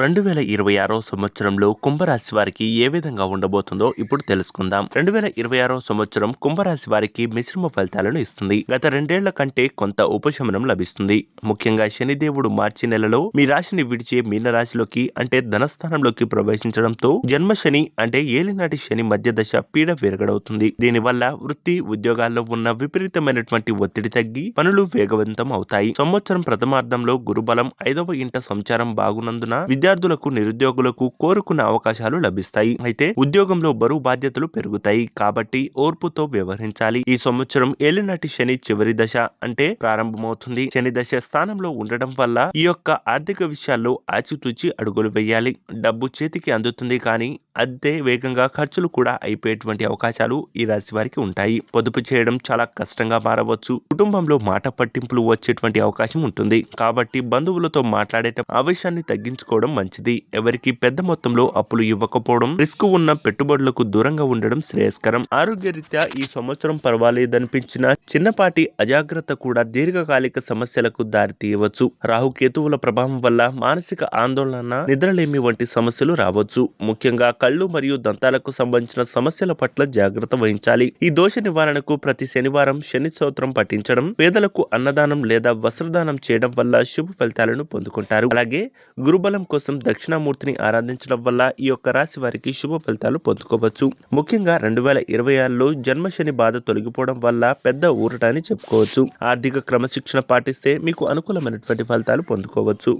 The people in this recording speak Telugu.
రెండు వేల ఇరవై ఆరో సంవత్సరంలో కుంభరాశి వారికి ఏ విధంగా ఉండబోతుందో ఇప్పుడు తెలుసుకుందాం. రెండు వేల ఇరవై ఆరో సంవత్సరం కుంభరాశి వారికి మిశ్రమ ఫలితాలను ఇస్తుంది. గత రెండేళ్ళ కంటే కొంత ఉపశమనం లభిస్తుంది. ముఖ్యంగా శనిదేవుడు మార్చి నెలలో మీ రాశిని విడిచి మీన రాశిలోకి అంటే ధనస్థానంలోకి ప్రవేశించడంతో జన్మ శని అంటే ఏలినాటి శని మధ్య దశ పీడ విరగడవుతుంది. దీనివల్ల వృత్తి ఉద్యోగాల్లో ఉన్న విపరీతమైనటువంటి ఒత్తిడి తగ్గి పనులు వేగవంతం అవుతాయి. సంవత్సరం ప్రథమార్థంలో గురుబలం ఐదవ ఇంట సంచారం బాగున్నందున విద్యార్థులకు నిరుద్యోగులకు కోరుకున్న అవకాశాలు లభిస్తాయి. అయితే ఉద్యోగంలో బరువు బాధ్యతలు పెరుగుతాయి. కాబట్టి ఓర్పుతో వ్యవహరించాలి. ఈ సంవత్సరం ఏలినాటి శని చివరి దశ అంటే ప్రారంభమవుతుంది. శని దశ స్థానంలో ఉండడం వల్ల ఈ యొక్క ఆర్థిక విషయాల్లో ఆచితూచి అడుగులు వేయాలి. డబ్బు చేతికి అందుతుంది కానీ అదే వేగంగా ఖర్చులు కూడా అయిపోయేటువంటి అవకాశాలు ఈ రాశి వారికి ఉంటాయి. పొదుపు చేయడం చాలా కష్టంగా మారవచ్చు. కుటుంబంలో మాట పట్టింపులు వచ్చేటువంటి అవకాశం ఉంటుంది. కాబట్టి బంధువులతో మాట్లాడేట ఆవేశాన్ని తగ్గించుకోవడం మంచిది. ఎవరికి పెద్ద మొత్తంలో అప్పులు ఇవ్వకపోవడం రిస్క్ ఉన్న పెట్టుబడులకు దూరంగా ఉండడం శ్రేయస్కరం. ఆరోగ్యరీత్యా ఈ సంవత్సరం పర్వాలేదనిపించిన చిన్నపాటి అజాగ్రత్త కూడా దీర్ఘకాలిక సమస్యలకు దారి తీయవచ్చు రాహుకేతువుల ప్రభావం వల్ల మానసిక ఆందోళన నిద్రలేమి వంటి సమస్యలు రావచ్చు. ముఖ్యంగా కళ్ళు మరియు దంతాలకు సంబంధించిన సమస్యల పట్ల జాగ్రత్త వహించాలి. ఈ దోష నివారణకు ప్రతి శనివారం శని స్తోత్రం పఠించడం పేదలకు అన్నదానం లేదా వస్త్రదానం చేయడం వల్ల శుభ ఫలితాలను పొందుకుంటారు. అలాగే గురుబలం కోసం కోసం దక్షిణామూర్తిని ఆరాధించడం వల్ల ఈ యొక్క రాశి వారికి శుభ ఫలితాలు పొందుకోవచ్చు. ముఖ్యంగా రెండు వేల ఇరవై ఆరులో జన్మశని బాధ తొలగిపోవడం వల్ల పెద్ద ఊరటాన్ని చెప్పుకోవచ్చు. ఆర్థిక క్రమశిక్షణ పాటిస్తే మీకు అనుకూలమైనటువంటి ఫలితాలు పొందుకోవచ్చు.